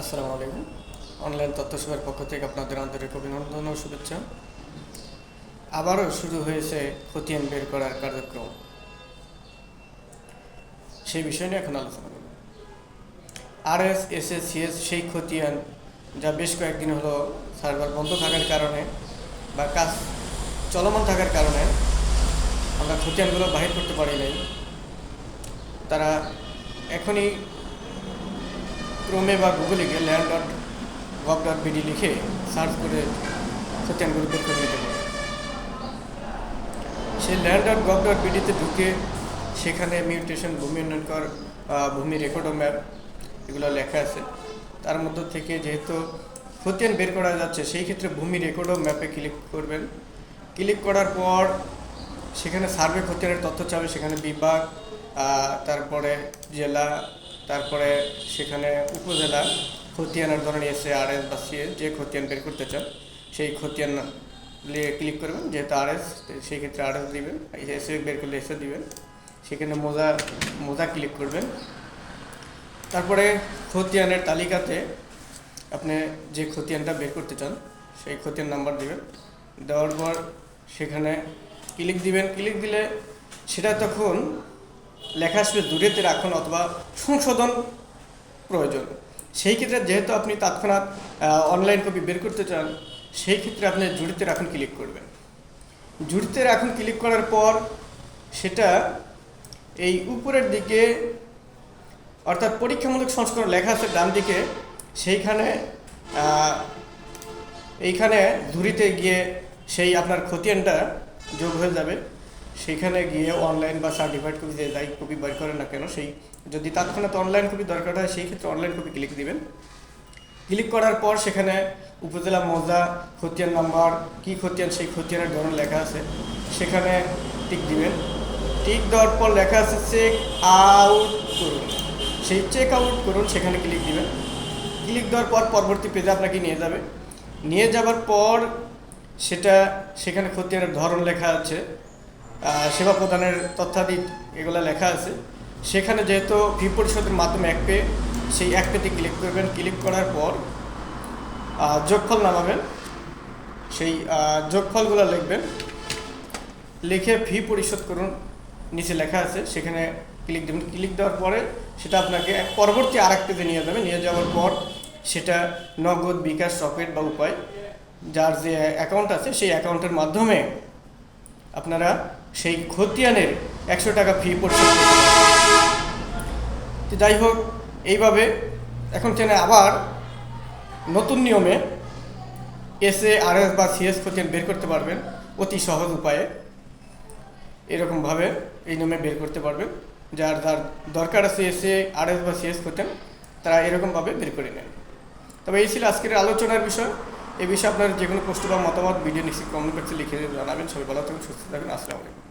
আসসালামু আলাইকুম। অনলাইন তথ্য সেবার পক্ষ থেকে আপনাদের আন্তরিক অভিনন্দন ও শুভেচ্ছা। আবারও শুরু হয়েছে খতিয়ান বের করার কার্যক্রম। সেই বিষয় নিয়ে এখন আলোচনা করব। R S S S CS সেই খতিয়ান যা বেশ কয়েকদিন হলো সার্ভার বন্ধ থাকার কারণে বা কাজ চলমান থাকার কারণে আমরা খতিয়ানগুলো বাহির করতে পারি নাই। তারা এখনই ক্রোমে বা গুগলে গিয়ে land dot gov dot B D লিখে সার্চ করে খতিয়ানগুলো বের করে নিতে পারে। সেই ল্যান্ড ডট গভ ডট বিডিতে ঢুকে সেখানে মিউটেশন ভূমি উন্নয়ন কর ভূমি রেকর্ড ম্যাপ এগুলো লেখা আছে। তার মধ্য থেকে যেহেতু খতিয়ান বের করা যাচ্ছে, সেই ক্ষেত্রে ভূমি রেকর্ড ম্যাপে ক্লিক করবেন। ক্লিক করার পর সেখানে সার্ভে খতিয়ানের তথ্য চাবে, সেখানে বিভাগ তারপরে জেলা তারপরে সেখানে উপজেলা খতিয়ানের ধরেন এসে আর এস বা সিএস যে খতিয়ান বের করতে চান, সেই খতিয়ান ক্লিক করবেন, যেহেতু আর এস সেই ক্ষেত্রে আর এস দিবেন এসে বের করলে এসে দিবেন। সেখানে মোজা মোজা ক্লিক করবেন। তারপরে খতিয়ানের তালিকাতে আপনি যে খতিয়ানটা বের করতে চান, সেই খতিয়ান নাম্বার দিবেন। দেওয়ার পর সেখানে ক্লিক দিবেন। ক্লিক দিলে সেটা তখন লেখা আসবে দূরেতে রাখুন অথবা সংশোধন প্রয়োজন। সেই ক্ষেত্রে যেহেতু আপনি তৎক্ষণাৎ অনলাইন কপি বের করতে চান, সেই ক্ষেত্রে আপনি জুড়িতে রাখুন ক্লিক করবেন। জুড়িতে রাখুন ক্লিক করার পর সেটা এই উপরের দিকে অর্থাৎ পরীক্ষামূলক সংস্করণ লেখা আছে ডান দিকে, সেইখানে এইখানে ধুরিতে গিয়ে সেই আপনার খতিয়ানটা যোগ হয়ে যাবে। সেইখানে গিয়ে অনলাইন বা সার্টিফাইড কপি যে যাই কপি বের করেন না কেন, সেই, যদি তৎক্ষণাৎ অনলাইন কপি দরকার হয়, সেই ক্ষেত্রে অনলাইন কপি ক্লিক দিবেন। ক্লিক করার পর সেখানে উপজেলা মৌজা, খতিয়ান নাম্বার কি খতিয়ান, সেই খতিয়ানের ধরন লেখা আছে, সেখানে টিক দিবেন। টিক দেওয়ার পর লেখা আছে চেক আউট করুন। সেই চেক আউট করুন, সেখানে ক্লিক দিবেন। ক্লিক দেওয়ার পর পরবর্তী পেজে আপনাকে নিয়ে যাবে। নিয়ে যাবার পর সেটা, সেখানে খতিয়ানের ধরন লেখা আছে। সেবা প্রদানের তথ্যাদি এগুলো লেখা আছে। সেখানে যেহেতু ফি পরিশোধের মাধ্যমে এক পে সেই এক পেতে ক্লিক করবেন। ক্লিক করার পর যোগফল নামাবেন। সেই যোগফলগুলো লিখবেন। লিখে ফি পরিশোধ করুন, নিচে লেখা আছে। সেখানে ক্লিক দেবেন। ক্লিক দেওয়ার পরে সেটা আপনাকে পরবর্তী আর এক নিয়ে যাবে। নিয়ে যাওয়ার পর সেটা নগদ, বিকাশ, রকেট বা উপায়, যার যে অ্যাকাউন্ট আছে, সেই অ্যাকাউন্টের মাধ্যমে আপনারা সেই খতিয়ানের একশো টাকা ফি তো যাই হোক, এইভাবে এখন থেকে আবার নতুন নিয়মে এসএ আর এস বা সিএস খতিয়ান বের করতে পারবেন, অতি সহজ উপায়ে। এরকমভাবে এই নিয়মে বের করতে পারবেন। যার যার দরকার আছে এসএ আর এস বা সিএস খতিয়ান, তারা এরকমভাবে বের করে নেন। তবে এই ছিল আজকের আলোচনার বিষয়। এই বিষয়ে আপনার যে কোনো প্রশ্ন বা মতামত ভিডিও নিশ্চিত কমেন্ট বক্সে লিখে জানাবেন। সবাই ভালো থাকুন সুস্থ থাকুন আসসালামু আলাইকুম।